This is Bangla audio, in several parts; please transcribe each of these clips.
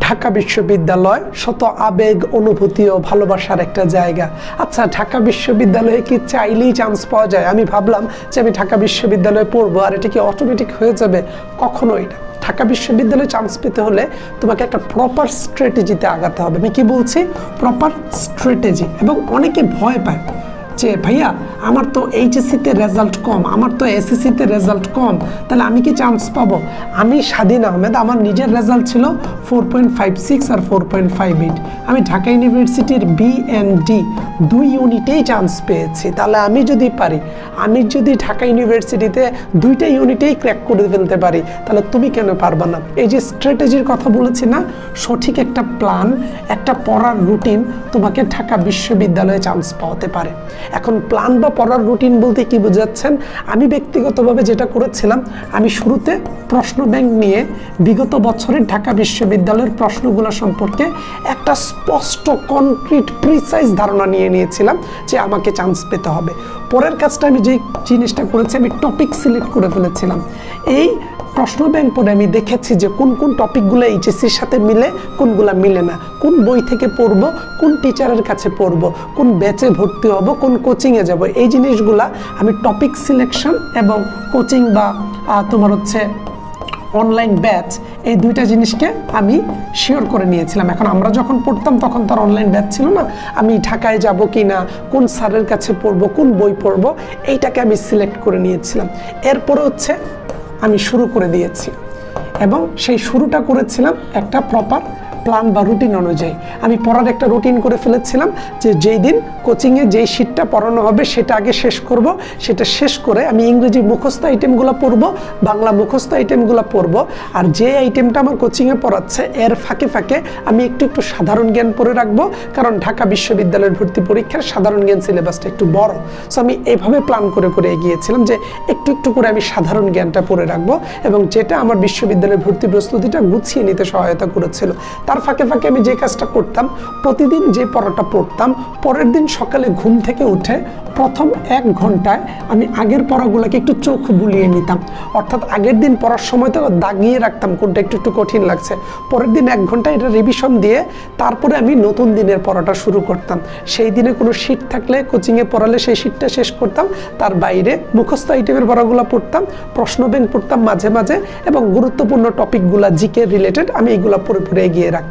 ঢাকা বিশ্ববিদ্যালয় শত আবেগ, অনুভূতি ও ভালোবাসার একটা জায়গা। আচ্ছা ঢাকা বিশ্ববিদ্যালয়ে কি চাইলেই চান্স পাওয়া যায়? আমি ভাবলাম যে আমি ঢাকা বিশ্ববিদ্যালয়ে পড়ব আর এটা কি অটোমেটিক হয়ে যাবে? কখনোই না। ঢাকা বিশ্ববিদ্যালয়ে চান্স পেতে হলে তোমাকে একটা প্রপার স্ট্র্যাটেজিতে আগাতে হবে। আমি কি বলছি? প্রপার স্ট্র্যাটেজি এবং অনেকে ভয় পায়। যে, ভাইয়া, আমার তো এইচএসসিতে রেজাল্ট কম, আমার তো এসএসসিতে রেজাল্ট কম, তাহলে আমি কি চান্স পাবো? আমি স্বাধীন আহমেদ, আমার নিজের রেজাল্ট ছিল ফোর পয়েন্ট ফাইভ সিক্স আর ফোর পয়েন্ট ফাইভ এইট আমি ঢাকা ইউনিভার্সিটির বি অ্যান্ড ডি দুই ইউনিটেই চান্স পেয়েছি। তাহলে আমি যদি পারি, আমি যদি ঢাকা ইউনিভার্সিটিতে দুইটা ইউনিটেই ক্র্যাক করে ফেলতে পারি, তাহলে তুমি কেন পারবা না? এই যে স্ট্র্যাটেজির কথা বলেছি না, সঠিক একটা প্ল্যান একটা পড়ার রুটিন তোমাকে ঢাকা বিশ্ববিদ্যালয়ে চান্স পাওয়াতে পারে। এখন প্ল্যান বা পড়ার রুটিন বলতে কি বোঝাচ্ছেন? আমি ব্যক্তিগতভাবে যেটা করেছিলাম, আমি শুরুতে প্রশ্ন ব্যাংক নিয়ে বিগত বছরের ঢাকা বিশ্ববিদ্যালয়ের প্রশ্নগুলো সম্পর্কে একটা স্পষ্ট কনক্রিট প্রিসাইজ ধারণা নিয়ে নিয়েছিলাম যে আমাকে চান্স পেতে হবে। পরের কাজটা আমি যে জিনিসটা করেছি, আমি টপিক সিলেক্ট করে ফেলেছিলাম। এই প্রশ্ন ব্যাংক পড়ে আমি দেখেছি যে কোন কোন টপিকগুলো এইচএসসির সাথে মিলে, কোনগুলো মিলে না। কোন বই থেকে পড়ব, কোন টিচারের কাছে পড়ব, কোন ব্যাচে ভর্তি হব, কোন কোচিংয়ে যাব। এই জিনিসগুলা আমি টপিক সিলেকশন এবং কোচিং বা তোমার হচ্ছে অনলাইন ব্যাচ এই দুইটা জিনিসকে আমি শিওর করে নিয়েছিলাম। এখন আমরা যখন পড়তাম, তখন তার অনলাইন ব্যাচ ছিল না। আমি ঢাকায় যাব কি না, কোন স্যারের কাছে পড়ব, কোন বই পড়ব, এইটাকে আমি সিলেক্ট করে নিয়েছিলাম। এরপরে হচ্ছে আমি শুরু করে দিয়েছি। এবং সেই শুরুটা করেছিলাম একটা প্রপার প্ল্যান বা রুটিন অনুযায়ী। আমি পড়ার একটা রুটিন করে ফেলেছিলাম যে যেই দিন কোচিংয়ে যেই শিটটা পড়ানো হবে সেটা আগে শেষ করব। সেটা শেষ করে আমি ইংরেজি মুখস্থ আইটেমগুলো পড়ব, বাংলা মুখস্থ আইটেমগুলো পড়ব। আর যে আইটেমটা আমার কোচিংয়ে পড়াচ্ছে, এর ফাঁকে ফাঁকে আমি একটু একটু সাধারণ জ্ঞান পড়ে রাখব। কারণ ঢাকা বিশ্ববিদ্যালয়ের ভর্তি পরীক্ষার সাধারণ জ্ঞান সিলেবাসটা একটু বড়। সো আমি এভাবে প্ল্যান করে করে এগিয়েছিলাম যে একটু একটু করে আমি সাধারণ জ্ঞানটা পড়ে রাখব এবং যেটা আমার বিশ্ববিদ্যালয়ের ভর্তি প্রস্তুতিটা গুছিয়ে নিতে সহায়তা করেছিল। তার ফাঁকে ফাঁকে আমি যে কাজটা করতাম, প্রতিদিন যে পড়াটা পড়তাম পরের দিন সকালে ঘুম থেকে উঠে প্রথম এক ঘন্টায় আমি আগের পড়াগুলোকে একটু চোখ বুলিয়ে নিতাম। অর্থাৎ আগের দিন পড়ার সময় তো দাগিয়ে রাখতাম, কোনটা একটু একটু কঠিন লাগছে। পরের দিন এক ঘণ্টা এটা রিভিশন দিয়ে তারপরে আমি নতুন দিনের পড়াটা শুরু করতাম। সেই দিনে কোনো শিট থাকলে কোচিংয়ে পড়ালে সেই শিটটা শেষ করতাম। তার বাইরে মুখস্থ আইটেমের পড়াগুলো পড়তাম, প্রশ্ন ব্যাংক পড়তাম মাঝে মাঝে এবং গুরুত্বপূর্ণ টপিকগুলো জিকে রিলেটেড আমি এগুলো পড়ে পড়ে এগিয়ে রাখতাম।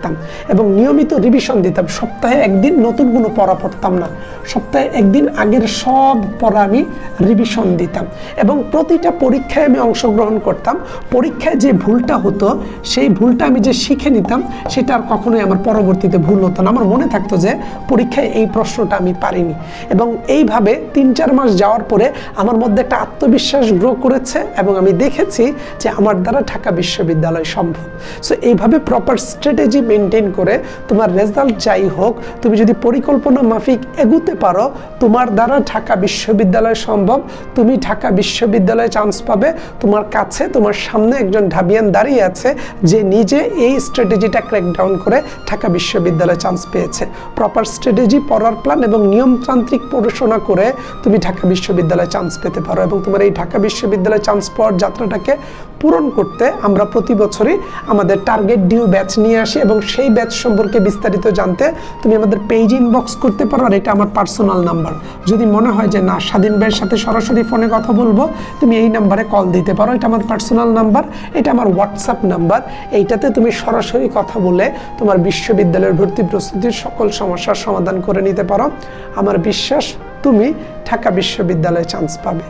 এবং নিয়মিত রিভিশন দিতাম। সপ্তাহে একদিন নতুন কোনো পড়া পড়তাম না। সপ্তাহে একদিন আগের সব পড়া আমি রিভিশন দিতাম এবং প্রতিটা পরীক্ষায় আমি অংশগ্রহণ করতাম। পরীক্ষায় যে ভুলটা হতো, সেই ভুলটা আমি যে শিখে নিতাম, সেটা আর কখনোই আমার পরবর্তীতে ভুল হতো না। আমার মনে থাকতো যে পরীক্ষায় এই প্রশ্নটা আমি পারিনি। এবং এইভাবে তিন চার মাস যাওয়ার পরে আমার মধ্যে একটা আত্মবিশ্বাস গ্রো করেছে এবং আমি দেখেছি যে আমার দ্বারা ঢাকা বিশ্ববিদ্যালয় সম্ভব। সো এইভাবে প্রপার স্ট্র্যাটেজি মেনটেন করে তোমার রেজাল্ট যাই হোক, তুমি যদি পরিকল্পনা মাফিক এগুতে পারো, তোমার দ্বারা ঢাকা বিশ্ববিদ্যালয় সম্ভব। তুমি ঢাকা বিশ্ববিদ্যালয়ে চান্স পাবে। তোমার কাছে, তোমার সামনে একজন ঢাবিয়ান দাঁড়িয়ে আছে, যে নিজে এই স্ট্র্যাটেজিটা ক্র্যাকডাউন করে ঢাকা বিশ্ববিদ্যালয়ে চান্স পেয়েছে। প্রপার স্ট্র্যাটেজি পড়ার প্ল্যান এবং নিয়মতান্ত্রিক পড়াশোনা করে তুমি ঢাকা বিশ্ববিদ্যালয়ে চান্স পেতে পারো এবং তোমার এই ঢাকা বিশ্ববিদ্যালয়ে চান্স পাওয়ার যাত্রাটাকে পূরণ করতে আমরা প্রতি বছরই আমাদের টার্গেট ডিউ ব্যাচ নিয়ে আসি এবং সেই ব্যাচ সম্পর্কে বিস্তারিত জানতে তুমি আমাদের পেজ ইনবক্স করতে পারো আর এটা আমার পার্সোনাল নাম্বার যদি মনে হয় যে না, স্বাধীন ভাইয়ের সাথে সরাসরি ফোনে কথা বলব, তুমি এই নাম্বারে কল দিতে পারো। এটা আমার পার্সোনাল নাম্বার এটা আমার হোয়াটসঅ্যাপ নাম্বার এইটাতে তুমি সরাসরি কথা বলে তোমার বিশ্ববিদ্যালয়ের ভর্তি প্রস্তুতির সকল সমস্যার সমাধান করে নিতে পারো। আমার বিশ্বাস, তুমি ঢাকা বিশ্ববিদ্যালয়ে চান্স পাবে।